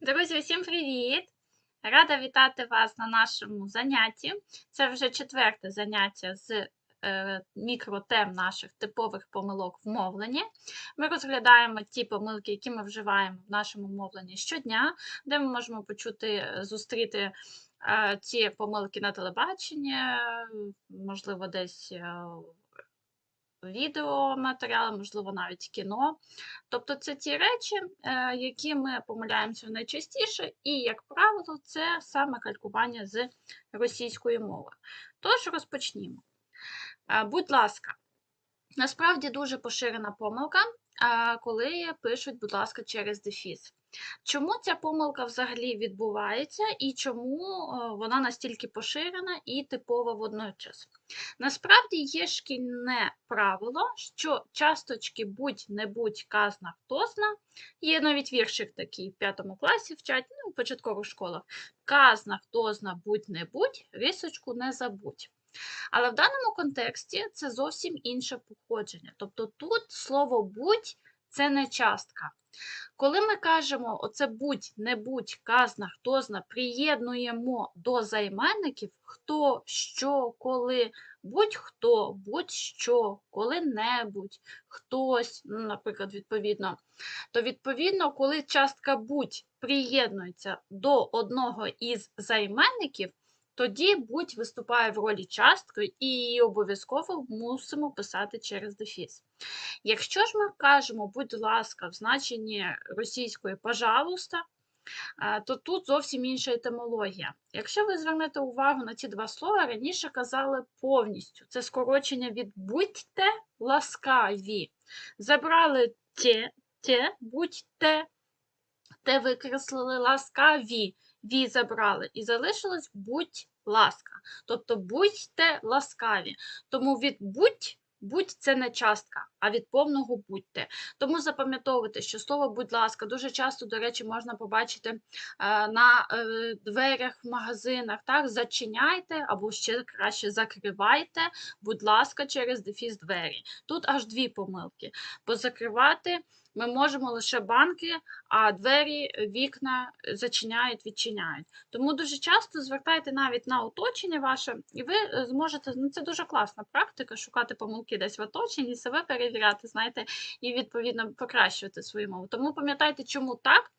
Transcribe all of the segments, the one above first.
Друзі, усім привіт! Рада вітати вас на нашому занятті. Це вже четверте заняття з е, мікротем наших типових помилок в мовленні. Ми розглядаємо ті помилки, які ми вживаємо в нашому мовленні щодня, де ми можемо почути, е, зустріти е, ці помилки на телебаченні, можливо, десь е, відеоматеріали, можливо, навіть кіно. Тобто це ті речі, е, які ми помиляємося найчастіше, і, як правило, це саме калькування з російської мови. Тож розпочнімо. Е, Будь ласка, насправді дуже поширена помилка, е, коли пишуть, будь ласка, через дефіс. Чому ця помилка взагалі відбувається і чому е, вона настільки поширена і типова водночас? Насправді є шкільне правило, що часточки будь-небудь казна хтозна, є навіть віршик такий в п'ятому класі вчать, ну, в початкових школах. Казна хтозна будь-небудь, рисочку не забудь. Але в даному контексті це зовсім інше походження. Тобто тут слово будь це не частка. Коли ми кажемо оце будь, не будь, казна, хтозна, приєднуємо до займенників хто, що, коли, будь-хто, будь-що, коли-небудь, хтось, ну, наприклад, відповідно, то відповідно, коли частка будь приєднується до одного із займенників, тоді будь виступає в ролі частки і обов'язково мусимо писати через дефіс. Якщо ж ми кажемо, будь ласка, в значенні російської пожалуйста, е, то тут зовсім інша етимологія. Якщо ви звернете увагу на ці два слова, раніше казали повністю. Це скорочення від будьте ласкаві. Забрали те, те, будьте, те викреслили ласкаві, ві забрали і залишилось будь ласка. Тобто будьте ласкаві. Тому від будь Будь це не частка, а від повного будьте. Тому запам'ятовуйте, що слово будь ласка дуже часто, до речі, можна побачити е, на е, дверях в магазинах. Так, зачиняйте або ще краще закривайте, будь ласка, через дефіс двері. Тут аж дві помилки. Позакривати ми можемо лише банки, а двері, вікна зачиняють, відчиняють. Тому дуже часто звертайте навіть на оточення ваше, і ви е, зможете, ну це дуже класна практика, шукати помилки десь в оточенні, себе перевіряти, знаєте, і відповідно покращувати свою мову. Тому пам'ятайте, чому так.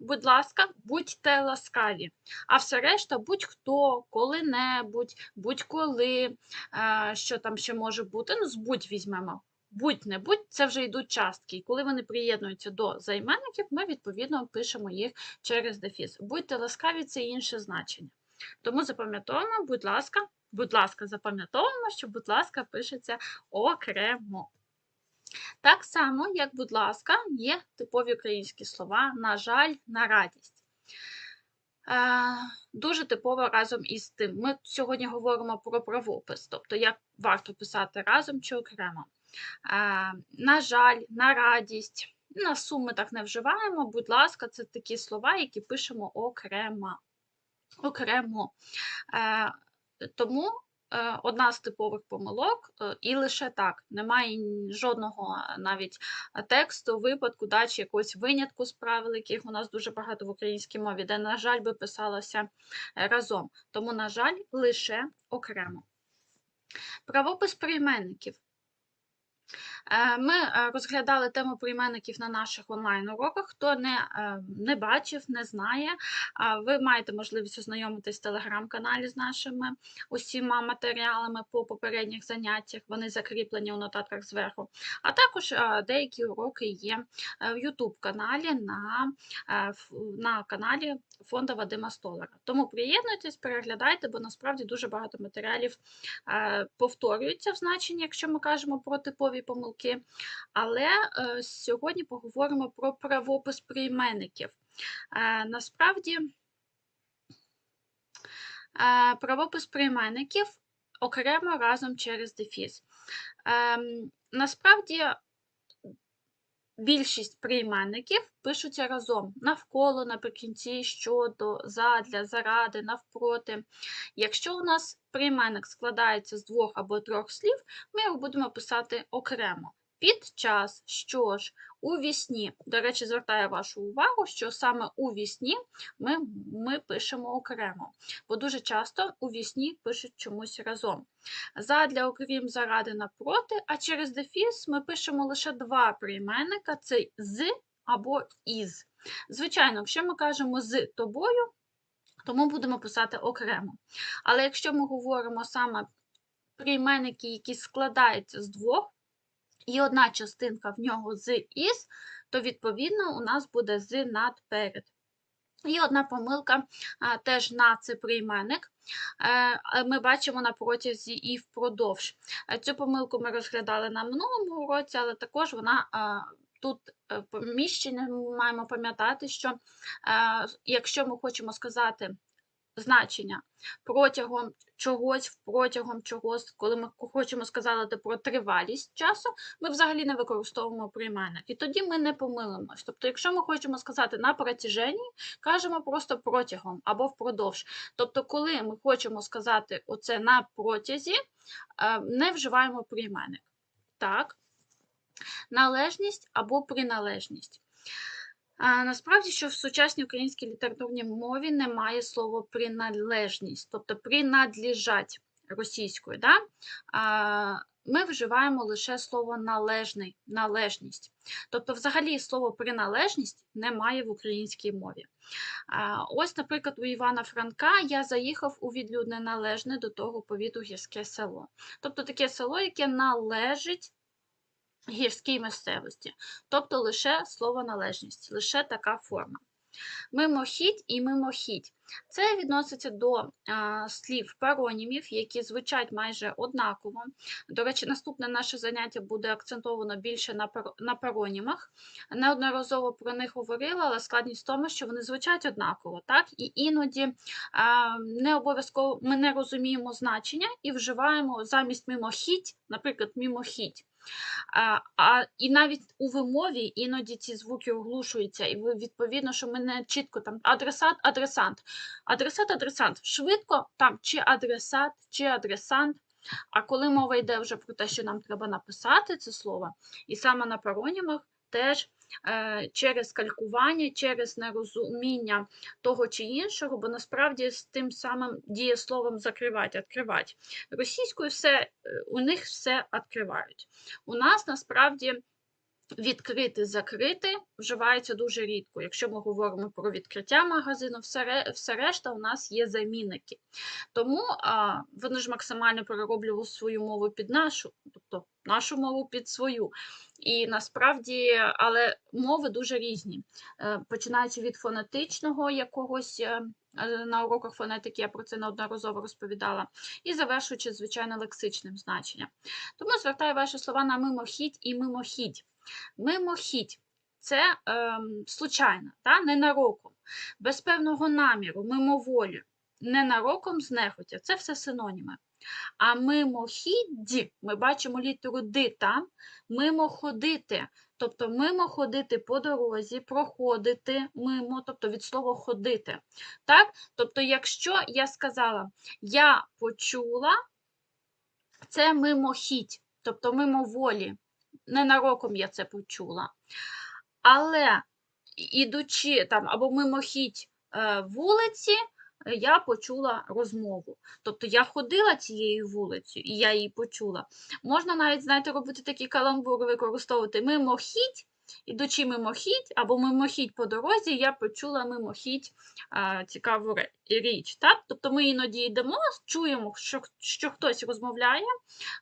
Будь ласка, будьте ласкаві. А все решта, будь-хто, коли-небудь, будь-коли, е, що там ще може бути, ну, з будь візьмемо будь-не-будь, це вже йдуть частки. І коли вони приєднуються до займенників, ми відповідно пишемо їх через дефіс. Будьте ласкаві, це інше значення. Тому запам'ятовуємо, будь ласка, будь ласка, запам'ятовуємо, що, будь ласка, пишеться окремо. Так само, як, будь ласка, є типові українські слова, на жаль, на радість. Е, дуже типово разом із тим. Ми сьогодні говоримо про правопис, тобто як варто писати разом чи окремо. На жаль, на радість. На сум ми так не вживаємо, будь ласка, це такі слова, які пишемо окремо. окремо. Е, тому е, одна з типових помилок, е, і лише так, немає жодного навіть тексту, випадку, да, чи якогось винятку з правил, яких у нас дуже багато в українській мові, де, на жаль, би писалося разом. Тому, на жаль, лише окремо. Правопис прийменників. Е, ми е, розглядали тему прийменників на наших онлайн-уроках. Хто не е, не бачив, не знає, ви маєте можливість ознайомитись в телеграм-каналі з нашими усіма матеріалами по попередніх заняттях, вони закріплені у нотатках зверху. А також деякі уроки є в YouTube каналі на на каналі фонду Вадима Столара. Тому приєднуйтесь, переглядайте, бо насправді дуже багато матеріалів повторюються в значенні, якщо ми кажемо про типові помилки. Але е, сьогодні поговоримо про правопис прийменників. Е, насправді, е, правопис прийменників окремо разом через дефіс. Ем, насправді, Більшість прийменників пишуться разом навколо, наприкінці, щодо, задля, заради, навпроти. Якщо у нас прийменник складається з двох або трьох слів, ми його будемо писати окремо. Під час, що ж, у вісні. До речі, звертаю вашу увагу, що саме у вісні ми, ми пишемо окремо, бо дуже часто у вісні пишуть чомусь разом. Задля, окрім заради напроти, а через дефіс ми пишемо лише два прийменника: це з або із. Звичайно, якщо ми кажемо з тобою, то ми будемо писати окремо. Але якщо ми говоримо саме прийменники, які складаються з двох, і одна частинка в нього з із, то відповідно у нас буде з над перед. І одна помилка а, теж на це прийменник. Е, Ми бачимо на протязі і впродовж. Е, Цю помилку ми розглядали на минулому уроці, але також вона а, тут е, поміщення ми маємо пам'ятати, що е, якщо ми хочемо сказати значення протягом чогось, протягом чогось, коли ми хочемо сказати про тривалість часу, ми взагалі не використовуємо прийменник. І тоді ми не помилимось. Тобто, якщо ми хочемо сказати на протяженні, кажемо просто протягом або впродовж. Тобто, коли ми хочемо сказати оце на протязі, е, не вживаємо прийменник. Так, належність або приналежність. А, Насправді, що в сучасній українській літературній мові немає слова приналежність, тобто принадлежать російською. Да? А, Ми вживаємо лише слово належний, належність. Тобто, взагалі, слово приналежність немає в українській мові. А, Ось, наприклад, у Івана Франка я заїхав у відлюдне належне до того повіту гірське село. Тобто таке село, яке належить гірській місцевості, тобто лише слово належність, лише така форма. Мимохідь і мимохідь. Це відноситься до а, слів паронімів, які звучать майже однаково. До речі, наступне наше заняття буде акцентовано більше на, пар... на паронімах. Неодноразово про них говорила, але складність в тому, що вони звучать однаково. так? І іноді а, не обов'язково ми не розуміємо значення і вживаємо замість мимохідь, наприклад, мимохідь. А, І навіть у вимові іноді ці звуки оглушуються, і відповідно, що ми не чітко там адресат, адресант, адресат, адресант. Швидко там чи адресат, чи адресант. А коли мова йде вже про те, що нам треба написати це слово, і саме на паронімах теж через калькування, через нерозуміння того чи іншого, бо насправді з тим самим дієсловом закривати, відкривати. Російською все, е, у них все відкривають. У нас насправді. Відкрити, закрити вживається дуже рідко. Якщо ми говоримо про відкриття магазину, все решта у нас є замінники. Тому а, вони ж максимально перероблювали свою мову під нашу, тобто нашу мову під свою. І насправді, але мови дуже різні. Е, починаючи від фонетичного якогось. Е, на уроках фонетики я про це неодноразово розповідала, і завершуючи, звичайно, лексичним значенням. Тому звертаю ваші слова на мимохідь і мимохідь. Мимохідь це е, случайно, та? ненароком, без певного наміру, мимоволі, ненароком знехотя. Це все синоніми. А мимохідь, ми бачимо літеру Д там, мимо ходити. Тобто мимо ходити по дорозі, проходити мимо, тобто від слова ходити. Так? Тобто, якщо я сказала, я почула, це мимохідь, тобто мимоволі ненароком я це почула. Але ідучи там або мимохідь е, вулиці, я почула розмову. Тобто я ходила цією вулицею, і я її почула. Можна навіть, знаєте, робити такі каламбури, використовувати мимохідь Ідучи мимохідь або мимохідь по дорозі, я почула мимохідь а, цікаву річ. Так? Тобто ми іноді йдемо, чуємо, що що хтось розмовляє,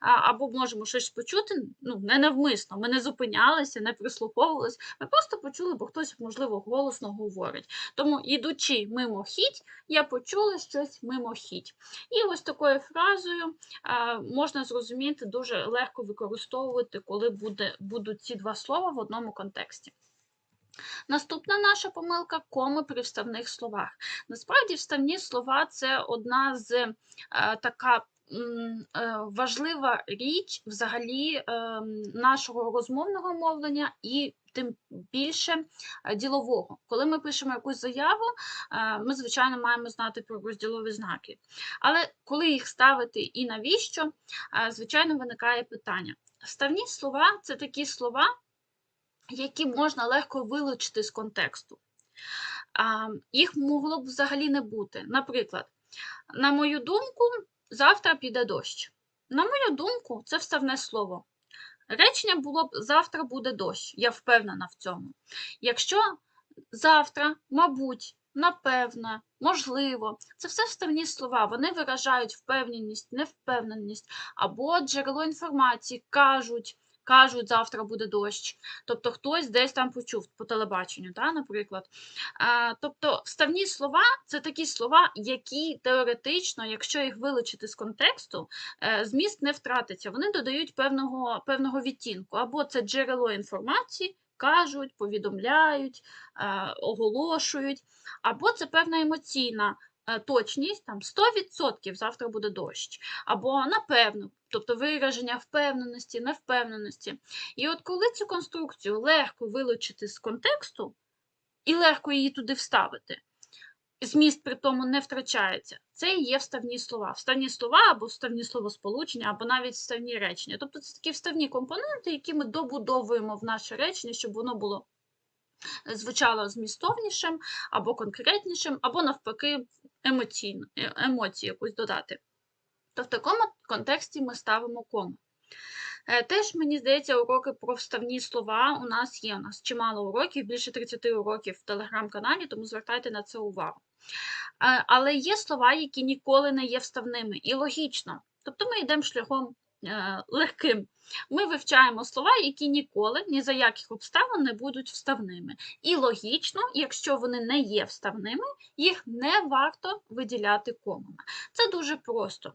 або можемо щось почути, ну, не навмисно. Ми не зупинялися, не прислуховувалися. Ми просто почули, бо хтось, можливо, голосно говорить. Тому, ідучи мимохідь, я почула щось мимохідь. І ось такою фразою можна зрозуміти, дуже легко використовувати, коли буде, будуть ці два слова в одному контексті. Наступна наша помилка коми при вставних словах. Насправді, вставні слова це одна з е, така е, важлива річ взагалі е, нашого розмовного мовлення і тим більше е, ділового. Коли ми пишемо якусь заяву, ми, звичайно, маємо знати про розділові знаки. Але коли їх ставити і навіщо, звичайно, виникає питання. Вставні слова це такі слова, які можна легко вилучити з контексту. А, Їх могло б взагалі не бути. Наприклад, на мою думку, завтра піде дощ. На мою думку, це вставне слово. Речення було б завтра буде дощ. Я впевнена в цьому. Якщо завтра, мабуть, напевно, можливо, це все вставні слова. Вони виражають впевненість, невпевненість або джерело інформації кажуть. Кажуть, завтра буде дощ. Тобто хтось десь там почув по телебаченню, та, наприклад. А, тобто вставні слова це такі слова, які теоретично, якщо їх вилучити з контексту, е, зміст не втратиться. Вони додають певного, певного відтінку. Або це джерело інформації, кажуть, повідомляють, е, оголошують, або це певна емоційна точність, там 100% завтра буде дощ, або напевно, тобто вираження впевненості, невпевненості. І от коли цю конструкцію легко вилучити з контексту і легко її туди вставити, зміст при тому не втрачається. Це і є вставні слова. Вставні слова або вставні словосполучення, або навіть вставні речення. Тобто це такі вставні компоненти, які ми добудовуємо в наше речення, щоб воно було звучало змістовнішим, або конкретнішим, або навпаки емоційно, е, емоцію якусь додати. То в такому контексті ми ставимо кому. Е, Теж, мені здається, уроки про вставні слова у нас є. У нас чимало уроків, більше 30 уроків в телеграм-каналі, тому звертайте на це увагу. Е, Але є слова, які ніколи не є вставними, і логічно. Тобто ми йдемо шляхом легким. Ми вивчаємо слова, які ніколи ні за яких обставин не будуть вставними. І логічно, якщо вони не є вставними, їх не варто виділяти комами. Це дуже просто.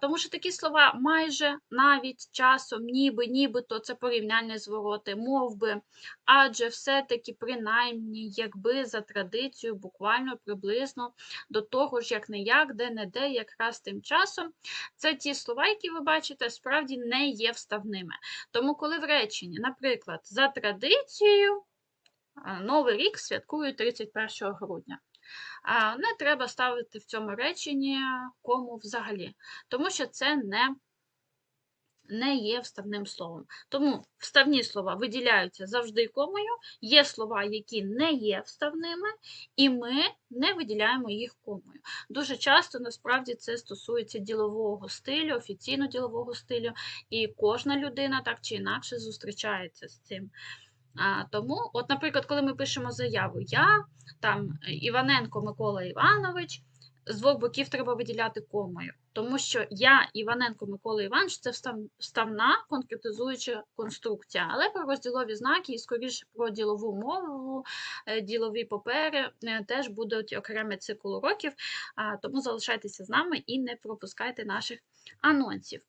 Тому що такі слова майже, навіть, часом, ніби, нібито це порівняльні звороти, мов би, адже все-таки, принаймні, якби за традицією, буквально приблизно до того ж, як не як, де не де, якраз тим часом. Це ті слова, які ви бачите, справді не є вставними. Тому, коли в реченні, наприклад, за традицією, Новий рік святкують 31 грудня. Не треба ставити в цьому реченні кому взагалі, тому що це не, не є вставним словом. Тому вставні слова виділяються завжди комою, є слова, які не є вставними, і ми не виділяємо їх комою. Дуже часто насправді це стосується ділового стилю, офіційно ділового стилю, і кожна людина так чи інакше зустрічається з цим. А, Тому, от, наприклад, коли ми пишемо заяву, я там Іваненко Микола Іванович, з двох боків треба виділяти комою, тому що я Іваненко Микола Іванович це вставна конкретизуюча конструкція, але про розділові знаки і скоріше про ділову мову, е, ділові папери е, теж будуть окремий цикл уроків, тому залишайтеся з нами і не пропускайте наших анонсів.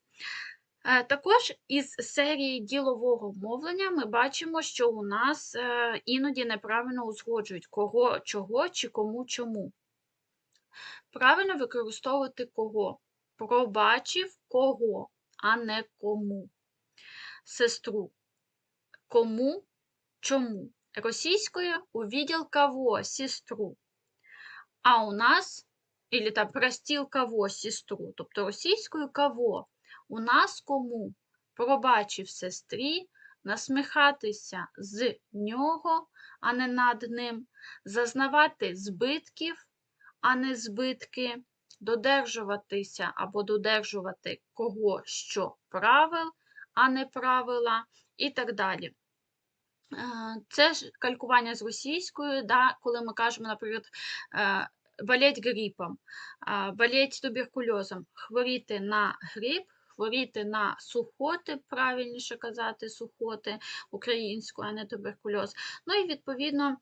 Е, Також із серії ділового мовлення ми бачимо, що у нас іноді неправильно узгоджують кого, чого чи кому чому. Правильно використовувати кого. Пробачив кого, а не кому. Сестру. Кому, чому. Російською у відділ кого сестру. А у нас, или там простіл кого сестру, тобто російською кого. У нас кому пробачив сестрі, насміхатися з нього, а не над ним, зазнавати збитків, а не збитки, додержуватися або додержувати кого що правил, а не правила, і так далі. Е, Це ж калькування з російською, да, коли ми кажемо, наприклад, е, болеть грипом, болеть туберкульозом, хворіти на грип, хворіти на сухоти, правильніше казати, сухоти українською, а не туберкульоз. Ну і відповідно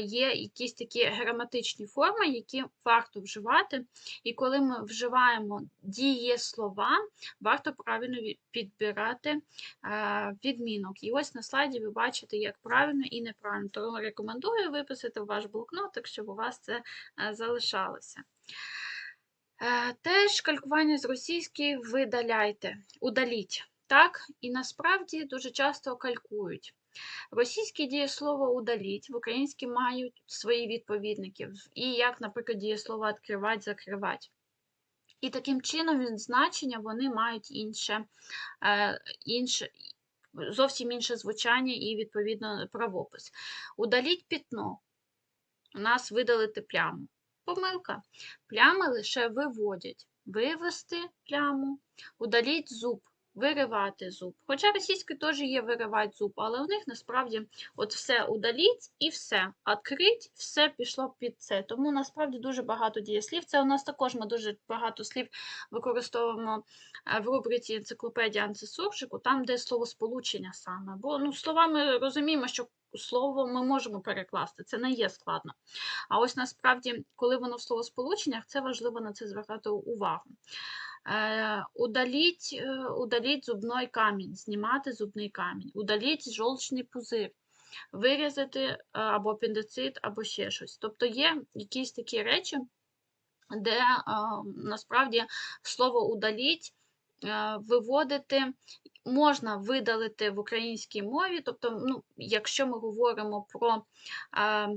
є якісь такі граматичні форми, які варто вживати. І коли ми вживаємо дієслова, варто правильно підбирати відмінок. І ось на слайді ви бачите, як правильно і неправильно. Тому рекомендую виписати в ваш блокнотик, щоб у вас це залишалося. Е, Теж калькування з російської видаляйте, удаліть. Так, і насправді дуже часто калькують. Російське дієслово удаліть в українській мають свої відповідники. І як, наприклад, дієслово відкривати, закривати. І таким чином значення вони мають інше, е, інше, зовсім інше звучання і, відповідно, правопис. Удаліть пітно. У нас видалити пляму. Помилка. Плями лише виводять. Вивести пляму, удаліть зуб, виривати зуб. Хоча російською теж є виривати зуб, але у них насправді от все удаліть і все. Открить, все пішло під це. Тому насправді дуже багато дієслів. Це у нас також ми дуже багато слів використовуємо е, в рубриці енциклопедія антисуржику, там, де словосполучення саме. Бо ну, слова ми розуміємо, що слово ми можемо перекласти, це не є складно. А ось насправді, коли воно в словосполученнях, це важливо на це звертати увагу. Удаліть, е, удаліть зубний камінь, знімати зубний камінь, удаліть жовчний пузир, вирізати е, або апендицит, або ще щось. Тобто є якісь такі речі, де е, насправді слово удаліть е, виводити. Можна видалити в українській мові, тобто, ну, якщо ми говоримо про е,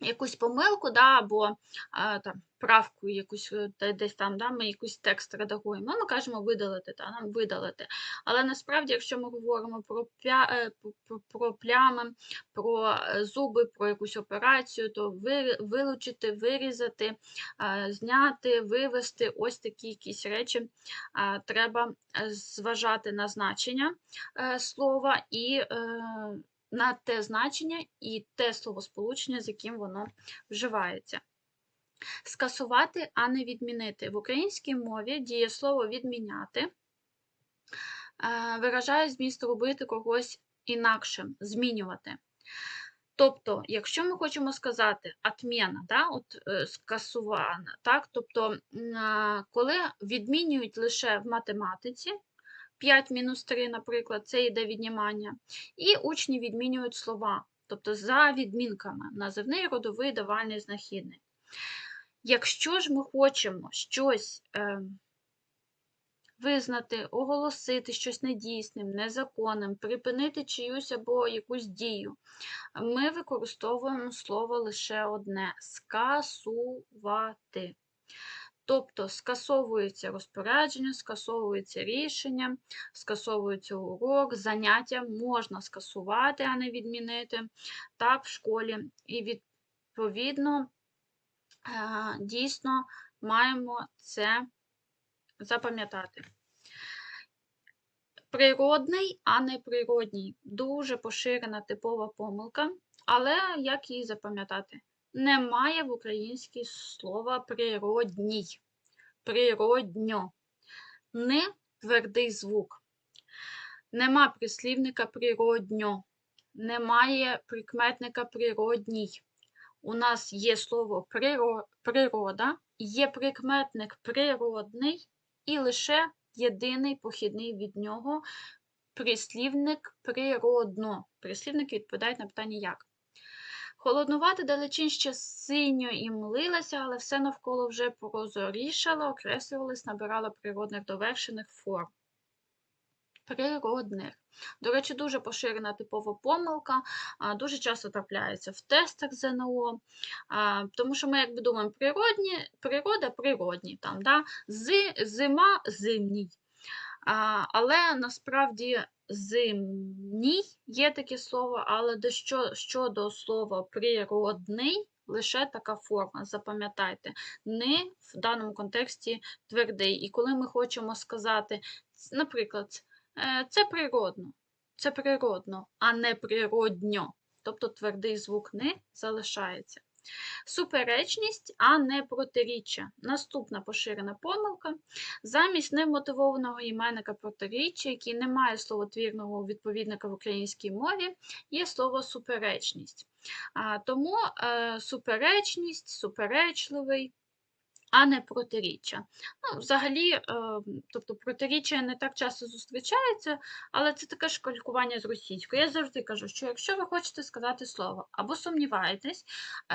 якусь помилку, да, або а, там, правку якусь е, десь там, да, ми якийсь текст редагуємо, ми кажемо видалити, та, нам видалити. Але насправді, якщо ми говоримо про, пля, е, про- про, плями, про е, зуби, про якусь операцію, то ви, вилучити, вирізати, а, зняти, вивести, ось такі якісь речі а, треба зважати на значення е, слова і е, на те значення і те словосполучення, з яким воно вживається. Скасувати, а не відмінити. В українській мові дієслово відміняти е, виражає зміст робити когось інакшим, змінювати. Тобто, якщо ми хочемо сказати отмена, да, от, е, скасувана, так, тобто, коли відмінюють лише в математиці, 5 мінус 3, наприклад, це йде віднімання, і учні відмінюють слова, тобто за відмінками називний, родовий, давальний, знахідний. Якщо ж ми хочемо щось е, визнати, оголосити щось недійсним, незаконним, припинити чиюсь або якусь дію, ми використовуємо слово лише одне скасувати. Тобто скасовується розпорядження, скасовується рішення, скасовується урок, заняття можна скасувати, а не відмінити так в школі. І відповідно е, дійсно маємо це запам'ятати. Природний, а не природній. Дуже поширена типова помилка, але як її запам'ятати? Немає в українській слова природній. Природньо. Не твердий звук. Нема прислівника природньо. Немає прикметника природній. У нас є слово природа, є прикметник природний і лише єдиний похідний від нього прислівник природно. Прислівники відповідають на питання як. Холоднувата далечин ще синьо і млилася, але все навколо вже прозорішало, окреслювалось, набирало природних довершених форм. Природних. До речі, дуже поширена типова помилка, дуже часто трапляється в тестах ЗНО, тому що ми якби думаємо, природні, природа природні, там, да? Зима зимній. Але насправді зимній є таке слово, але до що, щодо слова природний, лише така форма, запам'ятайте, не в даному контексті твердий. І коли ми хочемо сказати, наприклад, е, це природно, це природно, а не природньо. Тобто твердий звук не залишається. Суперечність, а не протиріччя. Наступна поширена помилка. Замість немотивованого іменника протиріччя, який не має словотвірного відповідника в українській мові, є слово суперечність. Тому е, суперечність, суперечливий, а не протиріччя. Ну, взагалі, е, тобто протиріччя не так часто зустрічається, але це таке ж калькування з російською. Я завжди кажу, що якщо ви хочете сказати слово або сумніваєтесь,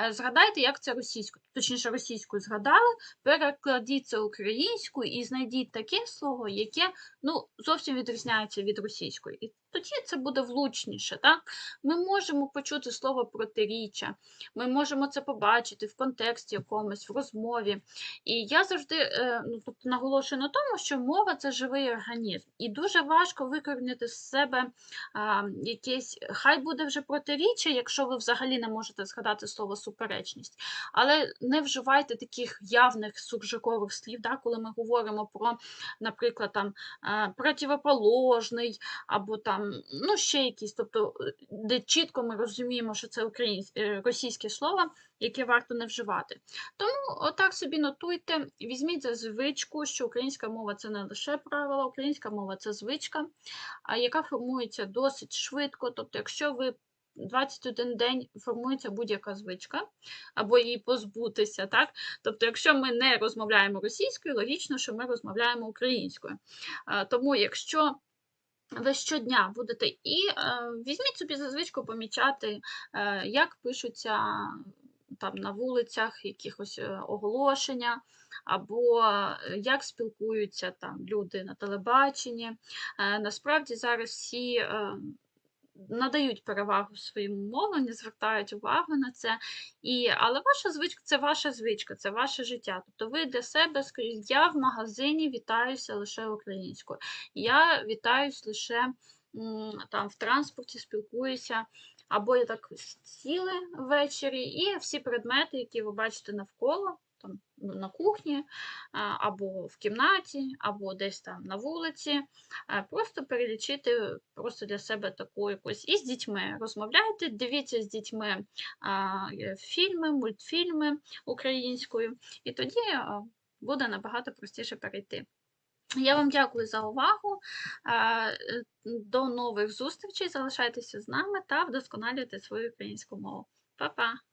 е, згадайте, як це російською, точніше, російською згадали, перекладіть це українською і знайдіть таке слово, яке ну, зовсім відрізняється від російської. Тоді це буде влучніше. Так? Ми можемо почути слово протиріччя, ми можемо це побачити в контексті якомусь, в розмові. І я завжди е, ну, тобто, наголошую на тому, що мова це живий організм, і дуже важко викорінити з себе а, якесь, хай буде вже протиріччя, якщо ви взагалі не можете згадати слово суперечність, але не вживайте таких явних суржикових слів, да, коли ми говоримо про, наприклад, там е, противоположний або там ну, ще якісь, тобто, де чітко ми розуміємо, що це е, російське слово, яке варто не вживати. Тому отак собі нотуйте, візьміть за звичку, що українська мова це не лише правила, українська мова це звичка, яка формується досить швидко. Тобто, якщо ви 21 день формується будь-яка звичка, або її позбутися, так? Тобто, якщо ми не розмовляємо російською, логічно, що ми розмовляємо українською. Тому, якщо ви щодня будете і е, візьміть собі за звичку помічати, е, як пишуться там на вулицях якихось е, оголошення, або як спілкуються там люди на телебаченні. Насправді зараз всі надають перевагу своєму мовленню, звертають увагу на це. І, але ваша звичка це ваша звичка, це ваше життя. Тобто ви для себе скажіть, я в магазині вітаюся лише українською. Я вітаюсь лише там в транспорті, спілкуюся. Або я так сіли ввечері, і всі предмети, які ви бачите навколо, там на кухні, або в кімнаті, або десь там на вулиці, просто перелічити просто для себе таку якусь. І з дітьми розмовляйте, дивіться з дітьми е, фільми, мультфільми українською, і тоді буде набагато простіше перейти. Я вам дякую за увагу. Е, До нових зустрічей. Залишайтеся з нами та вдосконалюйте свою українську мову. Па-па!